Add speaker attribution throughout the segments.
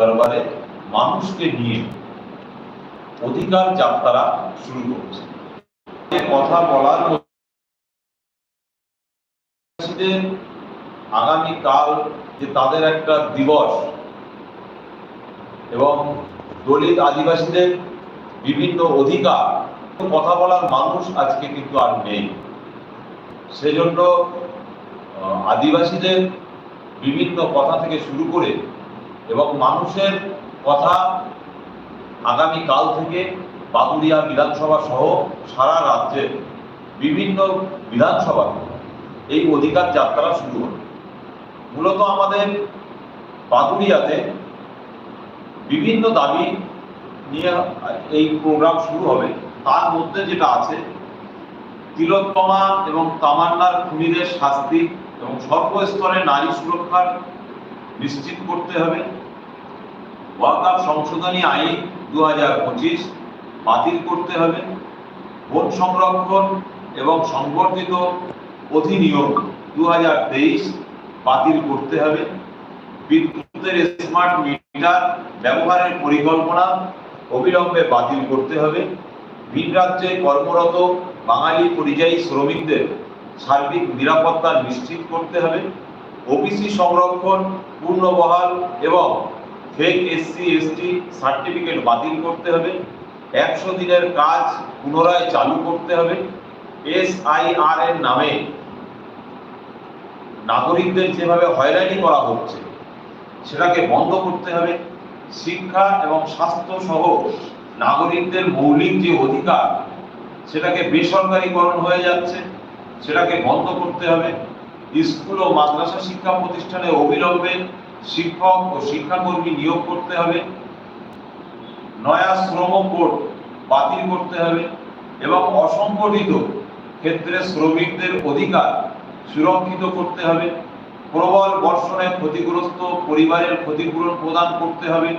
Speaker 1: দরবারে মানুষকে নিয়ে অধিকার যাত্রা শুরু করছে। কথা বলার আগামী কাল যে তাদের একটা দিবস এবং দলিত আদিবাসীদের বিভিন্ন অধিকার, কথা বলার মানুষ আজকে কিন্তু আর নেই। সেজন্য আদিবাসীদের বিভিন্ন কথা থেকে শুরু করে এবং মানুষের কথা আগামী কাল থেকে বাদুড়িয়া বিধানসভা সহ সারা রাজ্যের বিভিন্ন বিধানসভা এই অধিকার যাত্রা শুরু হবে মূলত আমাদের বাদুড়িয়াতে বিভিন্ন দাবি নিয়ে এই প্রোগ্রাম শুরু হবে। তার মধ্যে যেটা আছে, তিলোত্তমা এবং তামান্নার খুনিদের শাস্তি এবং সর্বস্তরে নারী সুরক্ষার নিশ্চিত করতে হবে। ওয়াকাফ সংশোধনী আইন দু হাজার পঁচিশ বাতিল করতে হবে। ভোট সংরক্ষণ এবং সংবর্ধিত অধিনিয়ম দু হাজার তেইশ বাতিল করতে হবে। বিদ্যুতের স্মার্ট মিটার ব্যবহারের পরিকল্পনা অবিলম্বে বাতিল করতে হবে। ভিন রাজ্যে কর্মরত বাঙালি পরিযায়ী শ্রমিকদের সার্বিক নিরাপত্তা নিশ্চিত করতে হবে। ওবিসি সংরক্ষণ, পূর্ণবহাল এবং ফেক এসসি এসটি সার্টিফিকেট বাতিল করতে হবে। একশো দিনের কাজ পুনরায় চালু করতে হবে। এসআইআর এর নামে নাগরিকদের যেভাবে হয়রানি করা হচ্ছে, সেটাকে বন্ধ করতে হবে। শিক্ষা এবং স্বাস্থ্য সহ নাগরিকদের মৌলিক যে অধিকার, সেটাকে বেসরকারীকরণ হয়ে যাচ্ছে, সেটাকে বন্ধ করতে হবে। স্কুল ও মাদ্রাসা শিক্ষা প্রতিষ্ঠানে অবিলম্বে শিক্ষক ও শিক্ষাকর্মী নিয়োগ করতে হবে। নয়া শ্রম কোড বাতিল করতে হবে এবং অসংগঠিত ক্ষেত্রে শ্রমিকদের অধিকার সুরক্ষিত করতে হবে। প্রবল বর্ষণে ক্ষতিগ্রস্ত পরিবারের ক্ষতিপূরণ প্রদান করতে হবে।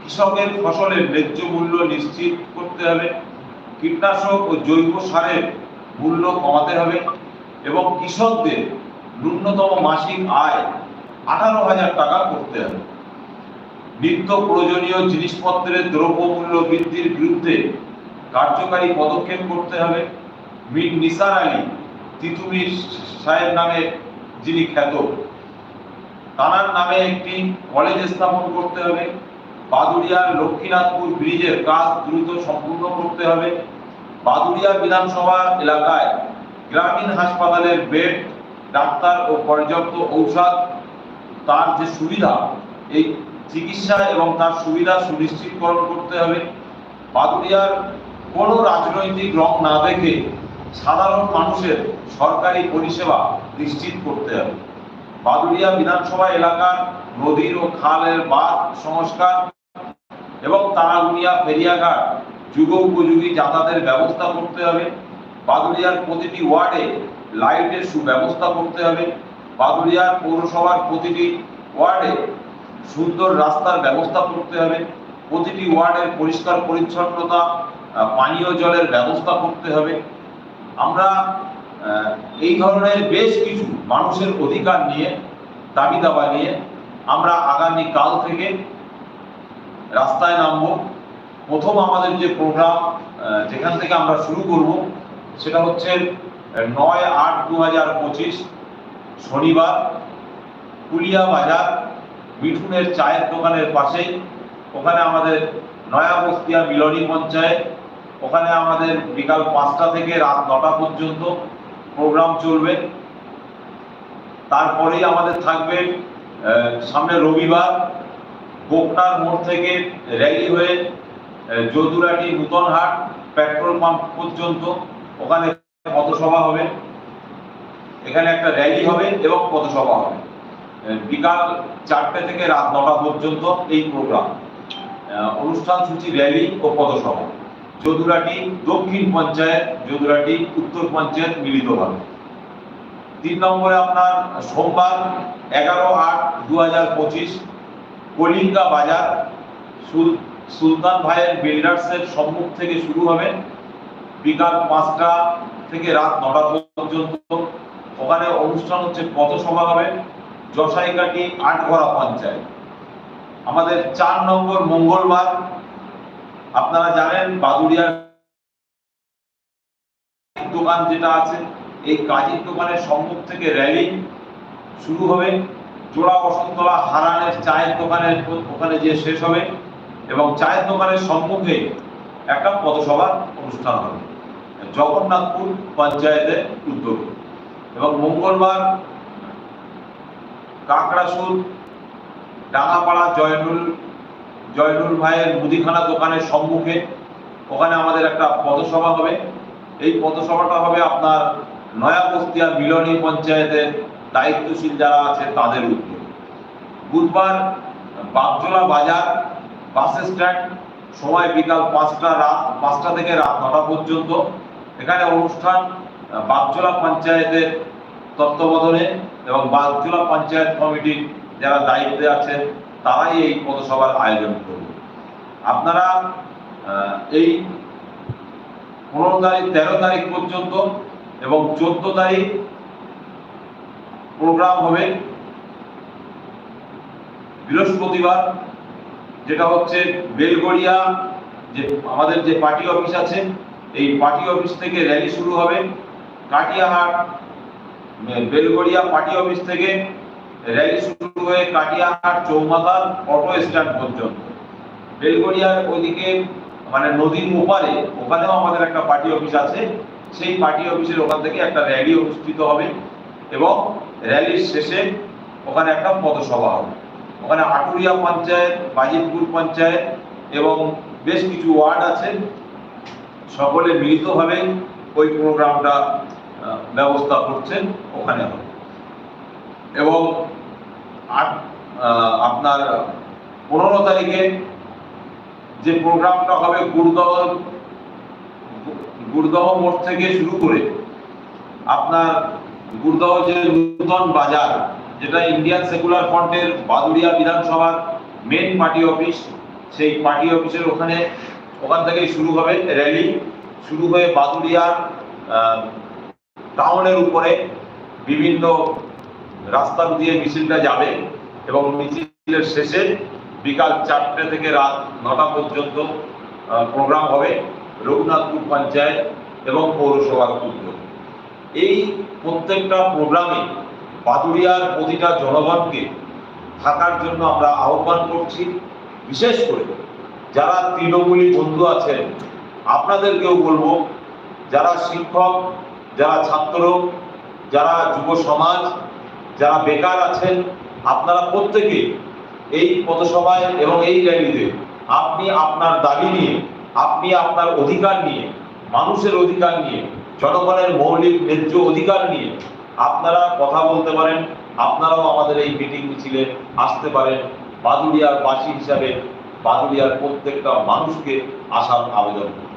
Speaker 1: কৃষকের ফসলের ন্যায্য মূল্য নিশ্চিত করতে হবে। কীটনাশক ও জৈব সারের মূল্য কমাতে হবে এবং কৃষকদের ন্যূনতম মাসিক আয় আঠারো হাজার টাকা করতে হবে। নিত্য প্রয়োজনীয় জিনিসপত্রের দ্রব্যমূল্য বৃদ্ধির বিরুদ্ধে কার্যকারী পদক্ষেপ করতে হবে। মীর নিসার আলী তিতুমির সাহেব নামে যিনি খ্যাত তানার নামে একটি কলেজ স্থাপন করতে হবে। বাদুড়িয়ার লক্ষ্মীনাথপুর ব্রিজের কাজ দ্রুত সম্পূর্ণ করতে হবে। বাদুড়িয়া বিধানসভা এলাকায় গ্রামীণ হাসপাতালের বেড ডাক্তার ও পর্যাপ্ত ঔষধ, তার যে সুবিধা, এই চিকিৎসা এবং তার সুবিধা সুনিশ্চিতকরণ করতে হবে। বাদুড়িয়ার কোনো রাজনৈতিক রং না দেখে সাধারণ মানুষের সরকারি পরিষেবা নিশ্চিত করতে হবে। বাদুড়িয়া বিধানসভা এলাকার নদীর ও খালের বাঁধ সংস্কার এবং তারাগুনিয়া ফেরিয়াঘাট যুগ উপযোগী যাতায়াতের ব্যবস্থা করতে হবে। বাদুড়িয়ার প্রতিটি ওয়ার্ডে লাইটের সুব্যবস্থা করতে হবে। বাদুড়িয়ার পৌরসভার প্রতিটি ওয়ার্ডে সুন্দর রাস্তার ব্যবস্থা করতে হবে। প্রতিটি ওয়ার্ডের পরিষ্কার পরিচ্ছন্নতা পানীয় জলের ব্যবস্থা করতে হবে। আমরা এই ধরনের বেশ কিছু মানুষের অধিকার নিয়ে, দাবি দাবা নিয়ে আমরা আগামী কাল থেকে রাস্তায় নামবো। প্রথম আমাদের যে প্রোগ্রাম যেখান থেকে আমরা শুরু করব, সেটা হচ্ছে নয় আট দু হাজার পঁচিশ শনিবার কুলিয়া বাজার মিঠুনের চায়ের দোকানের পাশেই। ওখানে আমাদের নয়া বস্তিয়া মিলনী পঞ্চায়েত। ওখানে আমাদের বিকাল পাঁচটা থেকে রাত নটা পর্যন্ত প্রোগ্রাম চলবে। তারপরেই আমাদের থাকবে সামনে রবিবার গোকনার মোড় থেকে র্যালি হয়ে যদুরাটি নূতনহাট পেট্রোল পাম্প পর্যন্ত। ওখানে পথসভা হবে। এখানে একটা র্যালি হবে এবং পথসভা হবে। বিকাল চারটে থেকে রাত নটা পর্যন্ত এই প্রোগ্রাম অনুষ্ঠান সূচি র্যালি ও পথসভা। যদুরাটি দক্ষিণ পঞ্চায়েত যদুরাটি উত্তর পঞ্চায়েত মিলিতভাবে। তিন নম্বরে আপনার সোমবার এগারো আট দু হাজার পঁচিশ কলিঙ্গা বাজার সুলতান ভাইয়ের বিল্ডার্সের সম্মুখ থেকে শুরু হবে। বিকাল পাঁচটা থেকে রাত নটা পর্যন্ত ওখানে অনুষ্ঠান হচ্ছে পথসভা হবে যশাইকাটি আটঘরা পঞ্চায়েত। আমাদের চার নম্বর মঙ্গলবার, আপনারা জানেন, বাদুড়িয়ার দোকান যেটা আছে, এই কাজের দোকানের সম্মুখ থেকে র্যালি শুরু হবে। জোড়া বসন্তলা হারানের চায়ের দোকানের ওখানে যে শেষ হবে এবং চায়ের দোকানের সম্মুখে একটা পথসভার অনুষ্ঠান হবে। জগন্নাথপুর পঞ্চায়েতের উদ্যোগ। এবং মঙ্গলবার কাকড়াসুর, ডাঙাপাড়া জয়নুল জয়নুল ভাইয়ের মুদিখানা দোকানের সম্মুখে ওখানে আমাদের একটা পথসভা হবে। এই পথসভাটা হবে আপনার নয়া বস্তিয়া মিলনী পঞ্চায়েতের দায়িত্বশীল যারা আছে তাদের উদ্যোগ। বুধবার বাগজোলা বাজার বাস স্ট্যান্ড, সময় বিকাল পাঁচটা রাত, পাঁচটা থেকে রাত নটা পর্যন্ত এখানে অনুষ্ঠান বাগজোলা পঞ্চায়েতের তত্ত্বাবধানে এবং বাগজোলা পঞ্চায়েত কমিটির যারা দায়িত্বে আছেন, তারাই এই পথসভার আয়োজন করবে। আপনারা এই পনেরো তারিখ, তেরো তারিখ পর্যন্ত এবং চোদ্দ তারিখ প্রোগ্রাম হবে বৃহস্পতিবার, যেটা হচ্ছে বেলগড়িয়া, যে আমাদের যে পার্টি অফিস আছে এই পার্টি অফিস থেকে র্যালি শুরু হবে। কাটিয়াহাট বেলগড়িয়া পার্টি অফিস থেকে র্যালি শুরু হয়ে কাটিয়াহাট চৌমাথার অটো স্ট্যান্ড পর্যন্ত। বেলগড়িয়ার ওইদিকে মানে নদীর ওপারে, ওখানেও আমাদের একটা পার্টি অফিস আছে। সেই পার্টি অফিসের ওখান থেকে একটা র্যালি অনুষ্ঠিত হবে এবং র্যালির শেষে ওখানে একটা পথসভা হবে। ওখানে আটুরিয়া পঞ্চায়েত, বাজিতপুর পঞ্চায়েত এবং বেশ কিছু ওয়ার্ড আছে। সকলে মিলিতভাবে ওই প্রোগ্রামটা ব্যবস্থা করছেন ওখানে। হবে এবং আপনার পনেরো তারিখে যে প্রোগ্রামটা হবে গুরুদহ গুরুদহ মোড় থেকে শুরু করে আপনার গুরদহ যে নূতন বাজার, যেটা ইন্ডিয়ান সেকুলার ফ্রন্টের বাদুড়িয়া বিধানসভার মেন পার্টি অফিস সেই পার্টি অফিসের ওখানে ওখান থেকেই শুরু হবে র্যালি, শুরু হয়ে বাদুড়িয়ার টাউনের উপরে বিভিন্ন রাস্তা দিয়ে মিছিলটা যাবে এবং মিছিলের শেষে বিকাল চারটে থেকে রাত নটা পর্যন্ত প্রোগ্রাম হবে রঘুনাথপুর পঞ্চায়েত এবং পৌরসভার উদ্যোগ। এই প্রত্যেকটা প্রোগ্রামে বাদুড়িয়ার প্রতিটা জনগণকে থাকার জন্য আমরা আহ্বান করছি, বিশেষ করে যারা তৃণমূলী বন্ধু আছেন, আপনাদেরকেও বলব, যারা শিক্ষক, যারা ছাত্র, যারা যুব সমাজ, যারা বেকার আছেন, আপনারা প্রত্যেকে এই পথসভায় এবং এই র্যালিতে আপনি আপনার দাবি নিয়ে, আপনি আপনার অধিকার নিয়ে, মানুষের অধিকার নিয়ে, জনগণের মৌলিক ন্যায্য অধিকার নিয়ে আপনারা কথা বলতে পারেন, আপনারাও আমাদের এই মিটিং মিছিলে আসতে পারেন, বাদুড়িয়ার বাসী হিসাবে বাদুড়িয়ার প্রত্যেকটা মানুষকে আসার আবেদন করছি।